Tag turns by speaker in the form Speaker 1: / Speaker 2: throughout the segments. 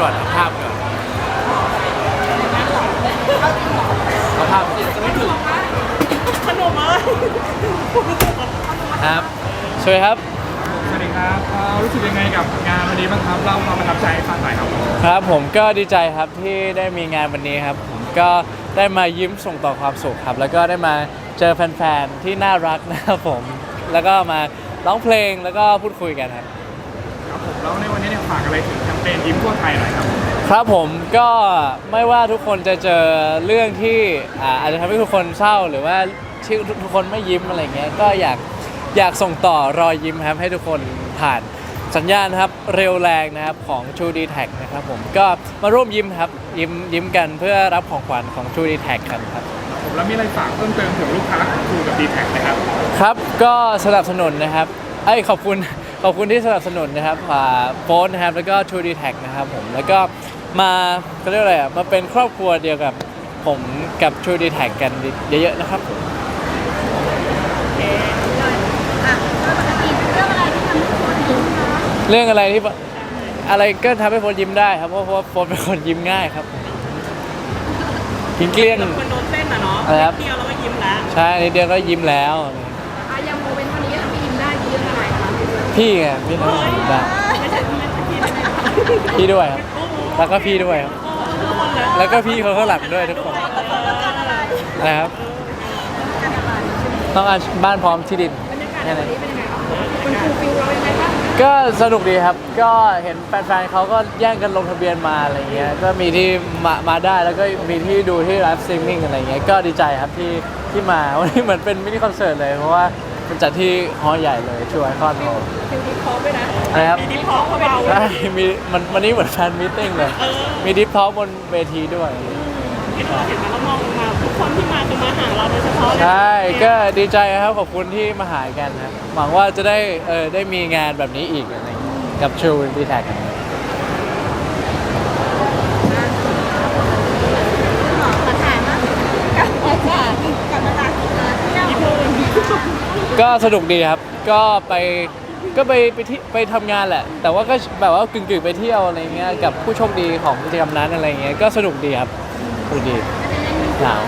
Speaker 1: ก่อนเอาภาพก่อนเอาภาพจะไม่ถึง
Speaker 2: ขนมอะไร
Speaker 1: ครับสวัสดีครับ
Speaker 3: สวัสดีครับเอ่อรู้สึกยังไงกับงานวันนี้บ้างครับเล่าความประทับใจให้ฟังหน่อยครับ
Speaker 1: ครับผมก็ดีใจครับที่ได้มีงานวันนี้ครับ ผมก็ได้มายิ้มส่งต่อความสุขครับ แล้วก็ได้มาเจอแฟนๆที่น่ารักนะครับผม แล้วก็มาร้องเพลงแล้วก็พูดคุยกันครับ
Speaker 3: ครับผม แล้วในวันนี้เนี่ยฝากอะไรถึงแคมเปญยิ้มทั่วไทยหน่อยครับ
Speaker 1: ครับผมก็ไม่ว่าทุกคนจะเจอเรื่องที่อ่าอาจจะทำให้ทุกคนเศร้าหรือว่าที่ทุกคนไม่ยิ้มอะไรเงี้ยก็อยากอยากส่งต่อรอยยิ้มครับให้ทุกคนผ่านสัญญาณนะครับเร็วแรงนะครับของ True d t a c นะครับผมก็มาร่วมยิ้มครับยิ้มยิ้มกันเพื่อรับของขวัญของ True d t a c กันครับ
Speaker 3: ผมแล้วมีอะไรฝากเพิ่มเติมถึงลูกค้าของทูกับดีแท็กนะครับ
Speaker 1: ครับก็สนับสนุนนะครับไอ้ยขอบคุณ ขอบคุณที่สนับสนุนนะครับโฟนนะครับแล้วก็ True d t a c นะครับผมแล้วก็มาเขาเรียกอะไรอะมาเป็นครอบครัวเดียวกับผมกับ True d t a c กันเยอะๆนะครับผม
Speaker 4: อะแล้วปกติเป็นเรื่องอะไรที่ทำให้คนยิ้มคะ
Speaker 1: เรื่องอะไรที่อะไรก็ทำให้โฟนยิ้มได้ครับเพราะเพราะว่าโฟนเป็นคนยิ้มง่ายครับกินเกลี้ยง
Speaker 2: คนโดนเส้นอะเนาะ
Speaker 1: อะไรครับ
Speaker 2: เดียวเราก็ยิ้มแล้ว
Speaker 1: ใช่นิดเดียวก็ยิ้มแล้ว พี่ไงพี่ทำให้ยิ้มได้
Speaker 2: ไม่ใช่ไม่ใช่พี่ไม่ใช่
Speaker 1: พี่ด้วยครับแล้วก็พี่ด้วยครับแล้วก็พี่เขาข้างหลังด้วยทุกคนนะครับ
Speaker 4: การอะไรใช่ไหม
Speaker 1: ต้องการบ้านพร้อมที่ดิน
Speaker 4: บรรยากาศ
Speaker 1: แค่
Speaker 4: วั
Speaker 1: นั้นน
Speaker 4: นี้เป็นยังไงคะคุณครูฟิลเรายังไงบ้าง
Speaker 1: ก็สนุกดีครับ ก็เห็นแฟนๆเขาก็แย่งกันลงทะเบียนมาอะไรเงี้ย ก็มีที่มามาได้แล้วก็มีที่ดูที่ไลฟ์สตรีมมิ่งอะไรเงี้ย ก็ดีใจครับที่ที่มาวันนี้เหมือนเป็นมินิคอนเสิร์ตเลยเพราะว่ามัน จัดที่ฮอลล์ใหญ่เลยช่วยคอนฮอลล์
Speaker 4: ฟิลดีพร้อมด้วยนะ
Speaker 1: นะครับ
Speaker 2: มีดิพอเบาๆ
Speaker 1: ใช่มีมันวันนี้เหมือนแฟนมิทติ้งเลย มีดิฟท็อปบนเวทีด้วย
Speaker 2: เห็นเราเห็นมาแล้วมองมาทุกคนที่มาจะมาหาเราโดยเฉพาะเลย
Speaker 1: ใช่ก็ดีใจครับขอบคุณที่มาหากันครับหวังว่าจะได้เออได้มีงานแบบนี้อีกอะไรเงี้ยกับ True d t a c
Speaker 4: ขอขอถ่ายมั้งกับอาจารย์กับอาจารย์เที่ยว
Speaker 1: ก็สนุกดีครับ ก็ไปก็ไปไปที่ไปทำงานแหละ แต่ว่าก็แบบว่ากึ่งๆไปเที่ยวอะไรเงี้ยกับผู้โชคดีของกิจกรรมนั้นอะไรเงี้ยก็สนุกดีครับสนุกดีหนาว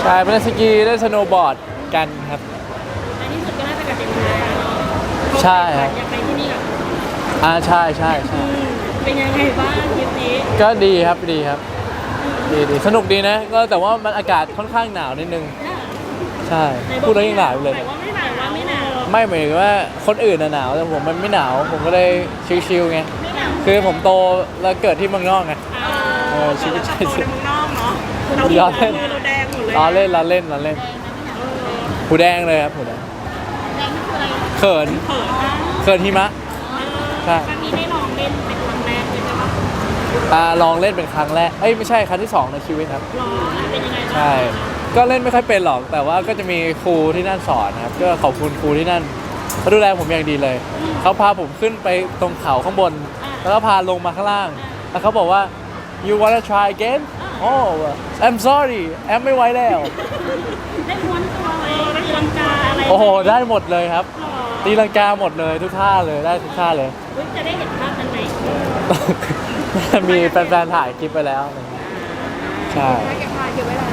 Speaker 1: ใช่ไปเล่นสกีเล่นสโนว์บอร์ดกันครับ
Speaker 2: อันนี้สุดก็น่าจะกลับเป็นไทยเนาะ
Speaker 1: ใช่ครับ
Speaker 2: อยากไปที่นี่กับ
Speaker 1: อ่าใช่ใช่ใช่
Speaker 2: เป็นยังไงบ้างทริปนี้
Speaker 1: ก็ดีครับดีครับ ดีดีสนุกดีนะ ก็แต่ว่ามันอากาศค่อนข้างหนาวนิดนึง ใช่ พูดแล้วยังหนาวอยู่เลย
Speaker 2: แต่ว่าไม่หนาวว่าไม่หนาว
Speaker 1: ไม่หมายถึงว่าคนอื่นน่ะหนาวแต่ผมมันไม่หนาว ผมก็เลยชิลๆไง
Speaker 2: ไม่หนาว
Speaker 1: คือผมโตแล้วเกิดที่เมืองนอกไง
Speaker 2: เออชีวิตชายในเมืองนอกเนาะเรา
Speaker 1: ย้อนเล่น
Speaker 2: เราแดงหมดเลย
Speaker 1: ล้อเล่นล้อเล่นล้อเล่นหูแดงเลยครับหูแดง
Speaker 4: แดงนี่คืออะไร
Speaker 1: เขิน
Speaker 2: เขินมาก
Speaker 1: เขินหิมะใช่
Speaker 2: ครั้งนี้ได้ลองเล่นเป็นครั้งแรกเลยใช่ปะ
Speaker 1: อ่าลองเล่นเป็นครั้งแรก เอ้ยไม่ใช่ครั้งที่สองในชีวิตครับ
Speaker 2: ลองเป็นยังไงบ้าง
Speaker 1: ใช่ ก็เล่นไม่ค่อยเป็นหรอก แต่ว่าก็จะมีครูที่นั่นสอนนะครับ ก็ขอบคุณครูที่นั่นเขาดูแลผมอย่างดีเลย เขาพาผมขึ้นไปตรงเขาข้างบน แล้วก็พาลงมาข้างล่าง แล้วเขาบอกว่า you wanna try again oh I'm sorry แอมไม่ไหวแล้ว
Speaker 2: ได้ม้วนตัวไหมได้ตีลังกาอะไร
Speaker 1: โอ้โห ได้หมดเลยครับ
Speaker 2: หรอ
Speaker 1: ตีลังกาหมดเลยทุกท่าเลยได้ทุกท่าเลย
Speaker 2: อุ๊ยจะได้เห็นภาพกันไหม
Speaker 1: มีแฟนๆถ่ายคลิปไปแล้วอะไรเงี้ยใช่
Speaker 4: ไม่เก็บพายเก็บไว้แล้ว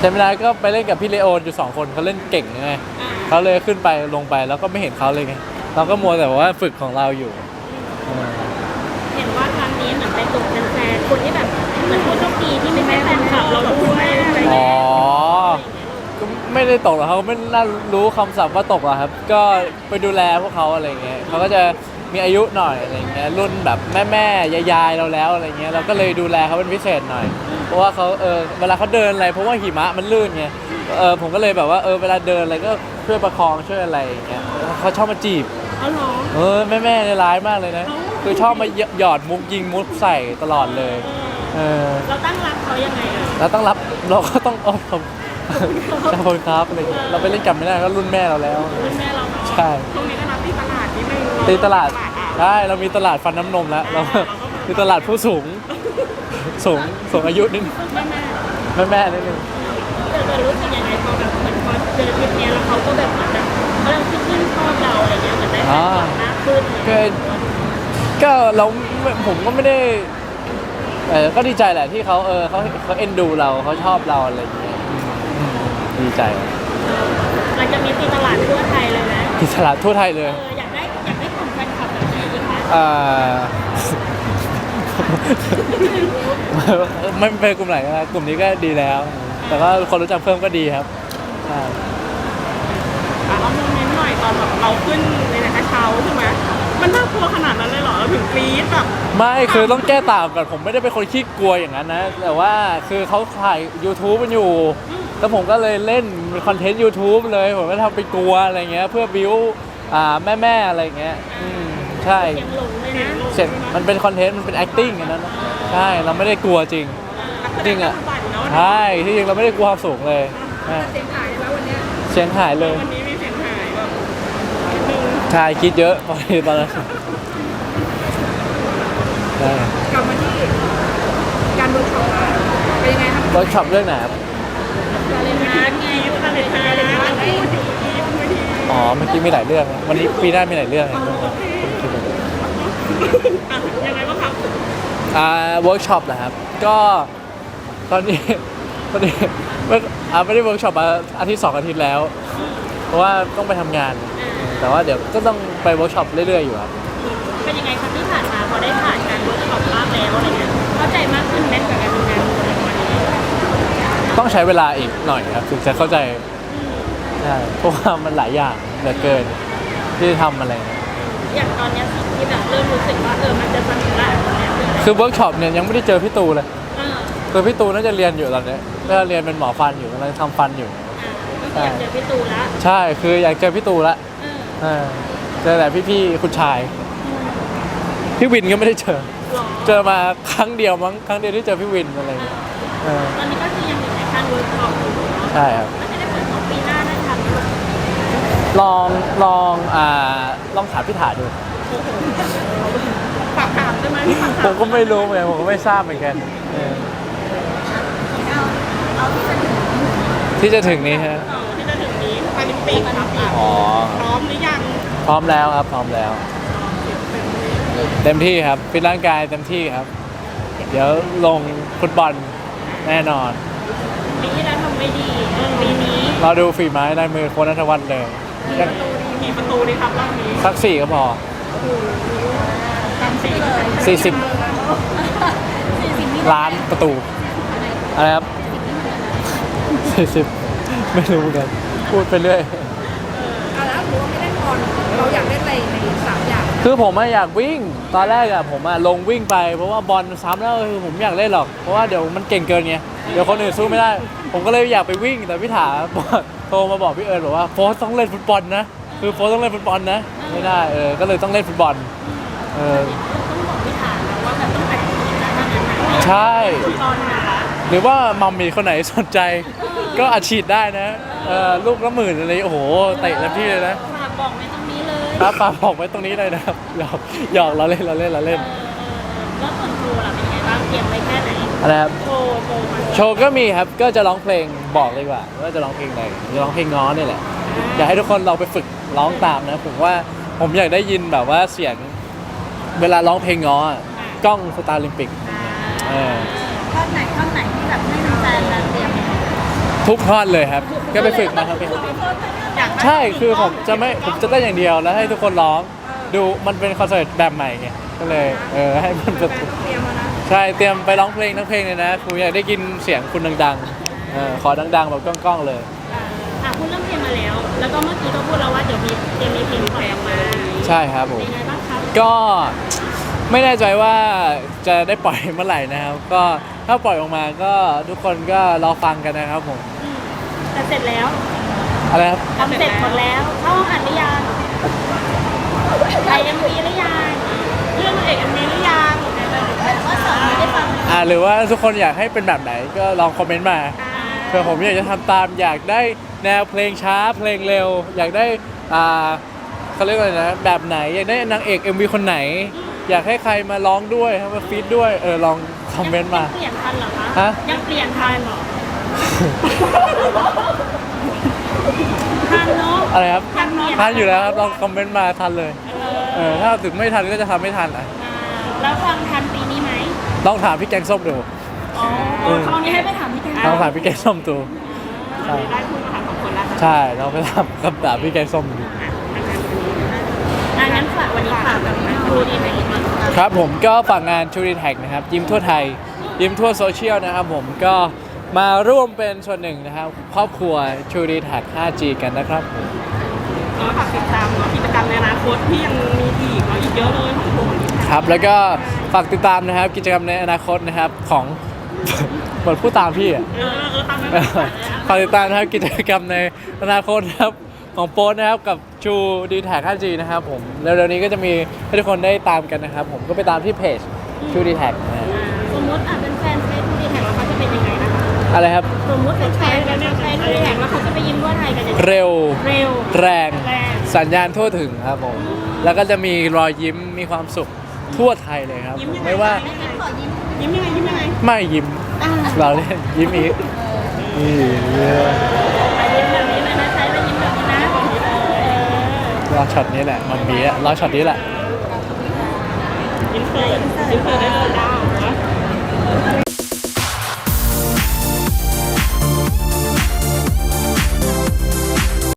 Speaker 1: แต่ไม่ได้ก็ไปเล่นกับพี่เลโอนอยู่สองคนเขาเล่นเก่งไง
Speaker 2: อ่า
Speaker 1: เขาเลยขึ้นไปลงไปแล้วก็ไม่เห็นเขาเลยไงเราก็มัวแต่ว่าฝึกของเราอยู่เออ
Speaker 2: เห็นว่าครั้งนี้เหมือนไปตกแฟนๆคนที่แบบเหมือนผู้โชคดีที่ไม่ใช่แฟนคลับเราด้วยอะไร
Speaker 1: อ๋อ
Speaker 2: เงี้ย
Speaker 1: ก็ไม่ได้ตกหรอกเขาไม่น่ารู้คำศัพท์ว่าตกหรอกครับ ก็ไปดูแลพวกเขาอะไรเงี้ยเขาก็จะ มีอายุหน่อยอะไรเงี้ยรุ่นแบบแม่แม่ๆยายๆเราแล้วอะไรเงี้ยเราก็เลยดูแลเขาเป็นพิเศษหน่อย เพราะว่าเขาเออเวลาเขาเดินอะไรเพราะว่าหิมะมันลื่นไงเออผมก็เลยแบบว่าเออเวลาเดินอะไรก็ช่วยประคองช่วยอะไรอย่างเงี้ยเขาชอบมาจีบ
Speaker 2: เอาเหรอ
Speaker 1: เออแม่แม่ๆเนี่ยร้ายมากเลยนะ คือชอบมาหยอดมุกยิงมุกใส่ตลอดเลยเออ
Speaker 2: เราตั้งรับเขายังไงอะ
Speaker 1: แล้วต้องรับเราก็ต้องโอ้ผมขอบคุณครับอะไรอย่างเงี้ยเราไปเล่นกลับไม่ได้ก็รุ่นแม่เราแล้ว
Speaker 2: รุ่นแม่เราเนาะ
Speaker 1: ใช่
Speaker 2: ตรงนี้ก็นับที่ตลาดที่ไม่
Speaker 1: ตีตลาด
Speaker 2: อะ
Speaker 1: ใช่เรามีตลาดฟันน้ำนมแล้วเรามีตลาดผู้สูง สูงสูงอายุนิดนึง
Speaker 2: แม่แม่
Speaker 1: แม่แม่นิดนึง
Speaker 2: เจอรู้สึกยังไงพอแบบเหมือนพอเจอทริปเนี้ยแล้วเขาก็แบบเหมือนแบบเขาเริ่มขึ้นชอบเราอะไรเงี้ยเหมือนได้แฟนคลับมากขึ้น
Speaker 1: ก็ก็เราไม่ผมก็ไม่ได้เออก็ดีใจแหละที่เขาเออเขาเขาเอ็นดูเราเขาชอบเราอะไรอย่างเงี้ยอืมอืมดีใจ
Speaker 2: มันจะมีตีตลาดทั่วไทยเลยนะ
Speaker 1: ที่ตลาดทั่วไทยเล
Speaker 2: เอย นี้อีกไหม
Speaker 1: อ่าไม่เป็นกลุ่มไหนก็ได้กลุ่มนี้ก็ดีแล้ว แต่ก็คนรู้จักเพิ่มก็ดีครับใช่
Speaker 5: เอาโมเมนต์หน่อยตอนแบบเราขึ้นในกระเช้าใช่ไหมมันน่ากลัวขนาดนั้นเลยเหรอเราถึงกรี๊ดแบบ
Speaker 1: ไม่คือต้องแก้ต่างก่อนผมไม่ได้เป็นคนขี้กลัวอย่างนั้นนะ แต่ว่าคือเขาถ่าย YouTube มันอยู่ แล้วผมก็เลยเล่นคอนเทนต์ YouTube เลย ผมก็ทำไปกลัวอะไรเงี้ย เพื่อบิวอ่าแม่ ๆ อะไรเงี้ยอืม ใช่
Speaker 2: เสียงหลงเลยนะ
Speaker 1: เสร็จมันเป็นคอนเทนต์มันเป็น acting อันนั้นนะใช่เราไม่ได้กลัวจริง จริงอะ
Speaker 5: บั่นเนาะ
Speaker 1: ใช่ที่จริงเราไม่ได้กลัวความสูงเลยอะ
Speaker 5: เสียงหายแล้ววันเนี้ย
Speaker 1: เสียงหายเลย
Speaker 5: วันนี้มีเสียงหายแบบนิดนึง
Speaker 1: ใช่คิดเยอะตอนนี้ตอนนั้นใช่
Speaker 5: กลับมาที่การเวิร์กช็อปมาเป็นยังไงครับ
Speaker 1: เวิร์กช็อปเรื่องไหนครับ
Speaker 2: วาเลนไทน์ไงวาเลนไทน์
Speaker 5: พูดอยู่ที่เมื่อกี้
Speaker 1: อ๋อเมื่อกี้มีหลายเรื่องนะวันนี้ปีหน้ามีหลายเรื่องนะ
Speaker 5: อะ ยังไงบ้างครับ
Speaker 1: อ่าเวิร์กช็อปเหรอครับ ก็ตอนนี้ ตอนนี้ไม่อ่าไม่ได้เวิร์กช็อปมาอาทิตย์สองอาทิตย์แล้ว เพราะว่าต้องไปทำงาน แต่ว่าเดี๋ยวก็ต้องไปเวิร์กช็อปเรื่อยๆอยู่ครับ
Speaker 2: เป็นยังไงครับที่ผ่านมาพอได้ผ่านการเวิร์กช็อปบ้างแล้วอะไรเงี้ยเข้าใจมากขึ้นไหมกับการทำงานของเราวันนี้
Speaker 1: ต้องใช้เวลาอีกหน่อยครับถึงจะเข้าใจใช่เพราะว่ามันหลายอย่างเหลือเกินที่จะทำอะไรเนี่ย
Speaker 2: อย่างตอนเนี้ยสิ่งที่แบบเริ่มรู้สึกว่าเออมันจะสนุกละเนี่ย
Speaker 1: คือเวิร์กช็อปเนี่ยยังไม่ได้เจอพี่ตูเลย
Speaker 2: เออ
Speaker 1: คือพี่ตูน่าจะเรียนอยู่ตอนเนี้ยน่าจะเรียนเป็นหมอฟันอยู่กำลังทำฟันอยู่
Speaker 2: อ่าก็คืออยากเจอพี่ตูละ
Speaker 1: ใช่คืออยากเจอพี่ตูละ
Speaker 2: เออ
Speaker 1: เออเจอแต่พี่ๆคุณชายพี่วินก็ไม่ได้เจอ
Speaker 2: หรอ
Speaker 1: เจอมาครั้งเดียวมั้งครั้งเดียวที่เจอพี่วินอะไรอย่างเงี้ยเออ
Speaker 2: ตอนนี้ก็คือยังอยู่ในขั้นเวิร์กช็อปอยู่เนาะ
Speaker 1: ใช่ครับ
Speaker 2: มัน
Speaker 1: ลองลองอ่าลองถามพี่ถาดู
Speaker 5: ฝากถามได้ไหมพี่ฝาก
Speaker 1: ผ
Speaker 5: ถาม
Speaker 1: มก็ไม่รู้เหมือนกันผมก็ไม่ทราบเหมือนกันเออ
Speaker 4: เอาเอาที่จะถึง
Speaker 1: ที่จะถึงนี้ฮะ
Speaker 5: เออที่จะถึงนี้โอลิมปิกครับอะ
Speaker 1: อ๋อ
Speaker 5: พร้อมหรือยัง
Speaker 1: พร้อมแล้วครับพร้อมแล้ว เต็มที่ครับฟิตร่างกายเต็มที่ครับ เดี๋ยวลงฟุตบอลแน่นอน
Speaker 2: ปีที่แล้วทำไม่ดีเออปีนี้
Speaker 1: เราดูฝีไม้ลายมือโคนนัทวัฒน์เลยยัง
Speaker 5: กี่ประตูดีครับรอบนี้
Speaker 1: สักสี่ก็พอ
Speaker 5: ตามสี่
Speaker 1: สี่สิบ
Speaker 4: สี่สิบนี่
Speaker 1: ล้านประตูอะไรครับสี่สิบไม่รู้เหมือนกันพูดไปเรื่อย
Speaker 5: เอาแล้วรู้ว่าไม่ได้บอลเราอยากเล่นอะไรในสามอย่าง
Speaker 1: คือผมอะอยากวิ่งตอนแรกอะผมอะลงวิ่งไปเพราะว่าบอลซ้ำแล้วคือผมไม่อยากเล่นหรอกเพราะว่าเดี๋ยวมันเก่งเกินไงเดี๋ยวคนอื่นสู้ไม่ได้ ผมก็เลยอยากไปวิ่งแต่พี่ถาบอก โทรมาบอกพี่เอิญบอกว่าโฟสต้องเล่นฟุตบอลนะ คือโฟสต้องเล่นฟุตบอลนะ ไม่ได้เออก็เลยต้องเล่นฟุตบอลเออ
Speaker 2: ต้องบอกพี่ถามนะว่าแบบต้องแต่งทีมนะถ้างั้นนะ
Speaker 1: ใช่
Speaker 2: ตอนนะคะ
Speaker 1: หรือว่ามัมมี่คนไหนสนใจ ก็อาชีดได้นะเออลูกละหมื่นอะไรโอ้โหเตะเต็มที่เลยนะ
Speaker 2: ฝากบอกไว้ตรงนี้เลย
Speaker 1: ครับฝากบอกไว้ตรงนี้เลยนะครับหยอกหยอกเราเล่นเราเล่นเราเล่น
Speaker 2: เออ
Speaker 1: อะไรครับ
Speaker 2: โชว์โชว์มัน
Speaker 1: โชว์ก็มีครับ ก็จะร้องเพลงบอกเลยดีกว่าว่าจะร้องเพลงอะไรจะร้องเพลงง้อเนี่ยแหละ อยากให้ทุกคนลองไปฝึกร้องตามนะ ผมว่าผมอยากได้ยินแบบว่าเสียงเวลาร้องเพลงง้ออะกล้องสตาร์ลิมปิกเออ
Speaker 4: ท่อนไหนท่อนไหนที่แบบให้แฟนๆมาเตรียม
Speaker 1: ทุกท่อนเลยครับ ก็ไปฝึกมาครับพี่
Speaker 5: อยาก
Speaker 1: ใช่คือผมจะไม่ผมจะเต้นอย่างเดียวแล้วให้ทุกคนร้องดูมันเป็นคอนเสิร์ตแบบใหม่ไงก็เลยเออให้มัน
Speaker 5: แฟ
Speaker 1: แบบ
Speaker 5: นต้องเตรียมมานะ
Speaker 1: ใช่เตรียมไปร้องเพลงทั้งเพลงเลยนะผมอยากได้ยินเสียงคุณดังๆเออขอดังๆแบบกล้องๆเลย
Speaker 2: อะพูดเรื่องเพลงมาแล้ว แล้วก็เมื่อกี้ก็พูดแล้วว่าเดี๋ยวมีเตรียมมีเพลงปล่อยออกมา
Speaker 1: ใช่ครับผม
Speaker 2: เป็นไงบ้างครับ
Speaker 1: ก็ไม่แน่ใจว่าจะได้ปล่อยเมื่อไหร่นะครับ ก็ถ้าปล่อยออกมาก็ทุกคนก็รอฟังกันนะครับผม
Speaker 2: อืมแต่เสร็จแล้ว
Speaker 1: อะไรครับ
Speaker 2: ทำเสร็จหมดแล้ว เข้าห้องอัดหรือยังถ่ายเอ็มวีหรือยัง
Speaker 5: เรื่องเอกอันนี้หรือยัง
Speaker 4: ว่าสอนไม่ได้ฟัง
Speaker 1: อ่าหรือว่าทุกคนอยากให้เป็นแบบไหนก็ลองคอมเมนต์มา
Speaker 2: อ่า
Speaker 1: เผื่อผมอยากจะทำตามอยากได้แนวเพลงช้าเพลงเร็ว อยากได้อ่าเขาเรียกว่าอะไรนะแบบไหนอยากได้นางเอก MV คนไหน อยากให้ใครมาร้องด้วยให้มาฟีดด้วยเออลองคอมเมนต์มา
Speaker 2: ยังเปลี่ยนทันเหรอคะ
Speaker 1: ฮะ
Speaker 2: ยังเปลี่ยนทันเหรอทันเนาะ
Speaker 1: อะไรครับ
Speaker 2: ทันเปลี่ยน
Speaker 1: ทันอยู่แล้วครับลองคอมเมนต์มาทันเลย
Speaker 2: เออ
Speaker 1: เออถ้าถึงไม่ทันก็จะทำไม่ทันอะ
Speaker 2: อ่าแล้วฟังทันปีนี้ไหม
Speaker 1: ต้องถามพี่แกงส้มดู
Speaker 2: อ๋อคราวนี้ให้ไปถามพี่แก
Speaker 1: ต้องถามพี่แกงส้มดู
Speaker 5: วันนี้ได้พูดมาถามสองคนแล้ว
Speaker 1: ใช่เราไปถามคำถามพี่แกงส้มดู
Speaker 2: อะงั้นฝากวันนี้ฝากแบบดูดีไหม
Speaker 1: ครับผมก็ฝากงานชูรินแท็กนะครับ ยิ้มทั่วไทย ยิ้มทั่วโซเชียลนะครับผมก็มาร่วมเป็นส่วนหนึ่งนะครับ ครอบครัวชูรินแท็ก 5G กันนะครับผม
Speaker 5: ก็ฝากติดตามเนาะกิจกรรมในอนาคตที่ยังมีอีกเนาะอีกเยอะเลยของผม
Speaker 1: ครับแล้วก็ฝากติดตามนะครับกิจกรรมในอนาคตนะครับของ เหมือนผู้ตามพี่อะ
Speaker 5: เออเออตามนั้น
Speaker 1: ฝากติดตามนะครับกิจกรรมในอนาคตนะครับของโป๊ตนะครับกับชูดีแท็ก 5G นะครับผมเร็วๆนี้ก็จะมีให้ทุกคนได้ตามกันนะครับ ผมก็ไปตามที่เพจชูดีแท็กนะฮะ
Speaker 2: สมมติอะเป็นแฟนใช้ดูดีแท็กแล้วเขาจะเป็นยังไงนะคะ
Speaker 1: อะไรครับ
Speaker 2: สมมติเป็นแฟนกันเนี่ยใช้ดูดีแท็กแล้วเขาจะไปยิ้มทั่วไทยกันยังไง
Speaker 1: เร็ว
Speaker 2: เร็ว
Speaker 1: แรง
Speaker 2: แรง
Speaker 1: สัญญาณทั่วถึงครับผม แล้วก็จะมีรอยยิ้มมีความสุข ทั่วไทยเลยครับ
Speaker 5: ยิ้มยังไง
Speaker 1: ไม่ว่า
Speaker 4: ขอยิ้ม
Speaker 5: ยิ้มยังไงยิ้มยังไง
Speaker 1: ไม่ยิ้มเราเล่นยิ้มอีกนี่
Speaker 2: ไปยิ้มแบบนี้เลยนะใช้ไปยิ้มแบบนี้นะเออ
Speaker 1: รอช็อตนี้แหละมันมีอะรอช็อตนี้แหละ
Speaker 5: ยิ้มเคยยิ้มเคยได้เลยได้